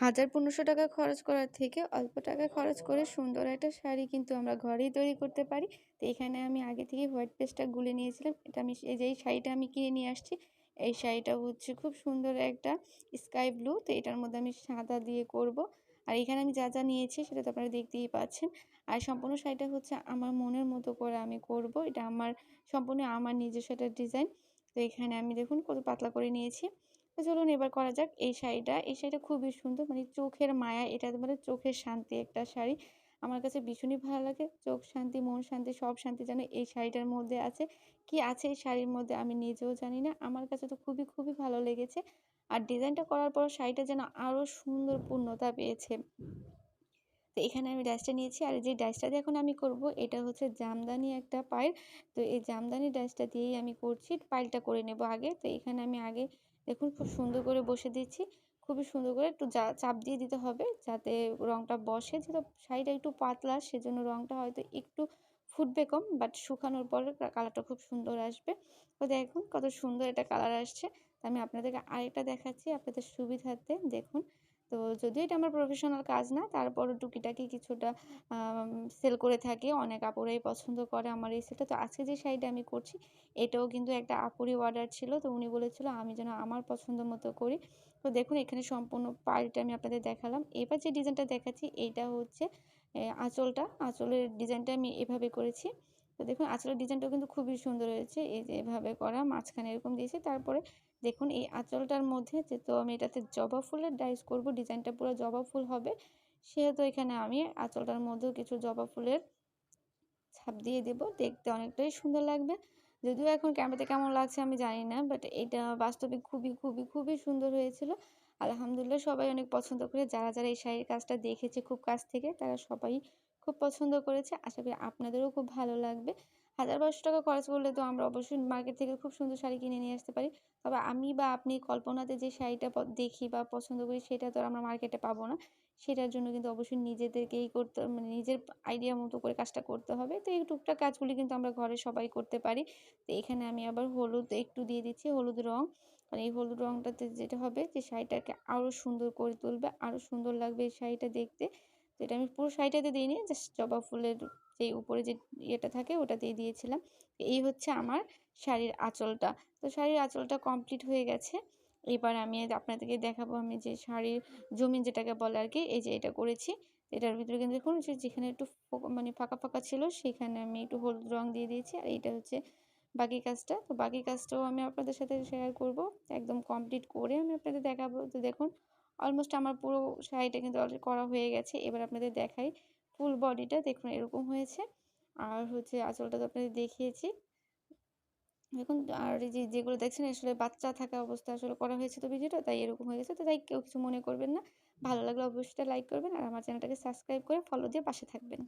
হাজার পনেরোশো টাকা খরচ করার থেকে অল্প টাকা খরচ করে সুন্দর একটা শাড়ি কিন্তু আমরা ঘরেই তৈরি করতে পারি। তো এখানে আমি আগে থেকে হোয়াইট পেস্টটা গুলে নিয়েছিলাম। এটা আমি এই যে এই শাড়িটা আমি কিনে নিয়ে আসছি, এই শাড়িটা হচ্ছে খুব সুন্দর একটা স্কাই ব্লু। তো এটার মধ্যে আমি সাদা দিয়ে করব। আর এখানে আমি যা যা নিয়েছি সেটা তো আপনারা দেখতেই পাচ্ছেন। আর সম্পূর্ণ শাড়িটা হচ্ছে আমার মনের মতো করে আমি করব। এটা আমার সম্পূর্ণ আমার নিজস্ব একটা ডিজাইন। তো এখানে আমি দেখুন কত পাতলা করে নিয়েছি। তো চলুন এবার করা যাক, এই শাড়িটা। এই শাড়িটা খুবই সুন্দর মানে চোখের মায়া, এটা মানে চোখের শান্তি একটা শাড়ি। আমার কাছে ভীষণই ভালো লাগে, চোখ শান্তি, মন শান্তি, সব শান্তি যেন এই শাড়িটার মধ্যে আছে। কি আছে এই শাড়ির মধ্যে আমি নিজেও জানি না, আমার কাছে তো খুবই খুবই ভালো লেগেছে। আর ডিজাইনটা করার পর শাড়িটা যেন আরও সুন্দর পূর্ণতা পেয়েছে। তো এখানে আমি ডাইসটা নিয়েছি। আর যে ডাইসটা দিয়ে এখন আমি করব, এটা হচ্ছে জামদানি একটা পায়ের তো এই জামদানি ডাইসটা দিয়েই আমি করছি পাইলটা করে নেব আগে। তো এখানে আমি আগে দেখুন খুব সুন্দর করে বসে দিচ্ছি খুবই সুন্দর করে একটু চাপ দিয়ে দিতে হবে যাতে রঙটা বসে। যেহেতু শাড়িটা একটু পাতলা, সেজন্য রঙটা হয়তো একটু ফুটবে কম, বাট শুকানোর পর কালারটা খুব সুন্দর আসবে। তো দেখুন কত সুন্দর একটা কালার আসছে। আমি আপনাদেরকে আরেকটা দেখাচ্ছি আপনাদের সুবিধার্থে। দেখুন তো যদিও এটা আমার প্রফেশনাল কাজ না, তারপরও টুকিটাকি কিছুটা সেল করে থাকি। অনেক আপুরাই পছন্দ করে আমার এই সেলটা তো আজকে যে শাড়িটা আমি করছি, এটাও কিন্তু একটা আপুরি অর্ডার ছিল। তো উনি বলেছিল, আমি যেন আমার পছন্দ মতো করি। তো দেখুন, এখানে সম্পূর্ণ পাড়িটা আমি আপনাদের দেখালাম। এবার যে ডিজাইনটা দেখাচ্ছি, এইটা হচ্ছে আঁচলটা। আঁচলের ডিজাইনটা আমি এভাবে করেছি। তো দেখুন, আঁচলের ডিজাইনটাও কিন্তু খুবই সুন্দর হয়েছে। এই যে এভাবে করা, মাঝখানে এরকম দিয়েছে। তারপরে দেখুন, এই আঁচলটার মধ্যে যেহেতু আমি এটাতে জবা ফুলের ডাইস করব ডিজাইনটা পুরো জবা ফুল হবে। সেহেতু এখানে আমি আঁচলটার মধ্যেও কিছু জবা ফুলের ছাপ দিয়ে দেব। দেখতে অনেকটাই সুন্দর লাগবে। যদিও এখন ক্যামেরাতে কেমন লাগছে আমি জানি না বাট এটা বাস্তবে খুবই খুবই খুবই সুন্দর হয়েছিল। আলহামদুলিল্লাহ সবাই অনেক পছন্দ করে। যারা যারা এই শাড়ির কাজটা দেখেছে খুব কাছ থেকে, তারা সবাই খুব পছন্দ করেছে। আশা করি আপনাদেরও খুব ভালো লাগবে। হাজার পাঁচশো টাকা খরচ করলে তো আমরা অবশ্যই মার্কেট থেকে খুব সুন্দর শাড়ি কিনে নিয়ে আসতে পারি। তবে আমি বা আপনি কল্পনাতে যে শাড়িটা দেখি বা পছন্দ করি সেটা তো আর আমরা মার্কেটে পাবো না। সেটার জন্য কিন্তু অবশ্যই নিজেদেরকেই করতে মানে নিজের আইডিয়া মতো করে কাজটা করতে হবে। তো এই টুকটাক কাজগুলি কিন্তু আমরা ঘরে সবাই করতে পারি। তো এখানে আমি আবার হলুদ একটু দিয়ে দিচ্ছি, হলুদ রং। কারণ এই হলুদ রংটাতে যেটা হবে যে শাড়িটাকে আরও সুন্দর করে তুলবে আরও সুন্দর লাগবে এই শাড়িটা দেখতে। তো এটা আমি পুরো শাড়িটাতে দিইনি জাস্ট জবা ফুলের যে উপরে যে ইয়েটা থাকে ওটা দিয়ে দিয়েছিলাম। এই হচ্ছে আমার শাড়ির আঁচলটা। তো শাড়ির আঁচলটা কমপ্লিট হয়ে গেছে। এবার আমি আপনাদেরকে দেখাবো আমি যে শাড়ির জমিন যেটাকে বলে আর কি, এই যে এটা করেছি। এটার ভিতরে কিন্তু দেখুন যেখানে একটু মানে ফাঁকা ফাঁকা ছিল, সেখানে আমি একটু হলুদ রং দিয়ে দিয়েছি। আর এইটা হচ্ছে বাকি কাজটা। তো বাকি কাজটাও আমি আপনাদের সাথে শেয়ার করব। একদম কমপ্লিট করে আমি আপনাদের দেখাবো। তো দেখুন অলমোস্ট আমার পুরো শাড়িটা কিন্তু অলরেডি করা হয়ে গেছে। এবার আপনাদের দেখাই ফুল বডিটা দেখুন এরকম হয়েছে। আর হচ্ছে আঁচলটা তো আপনাদের দেখিয়েছি। দেখুন, আর এই যে, যেগুলো দেখছেন, আসলে বাচ্চা থাকা অবস্থা আসলে করা হয়েছে তো ভিডিওটা, তাই এরকম হয়ে গেছে। তো তাই কেউ কিছু মনে করবেন না। ভালো লাগলে অবশ্যই লাইক করবেন আর আমার চ্যানেলটাকে সাবস্ক্রাইব করে ফলো দিয়ে পাশে থাকবেন।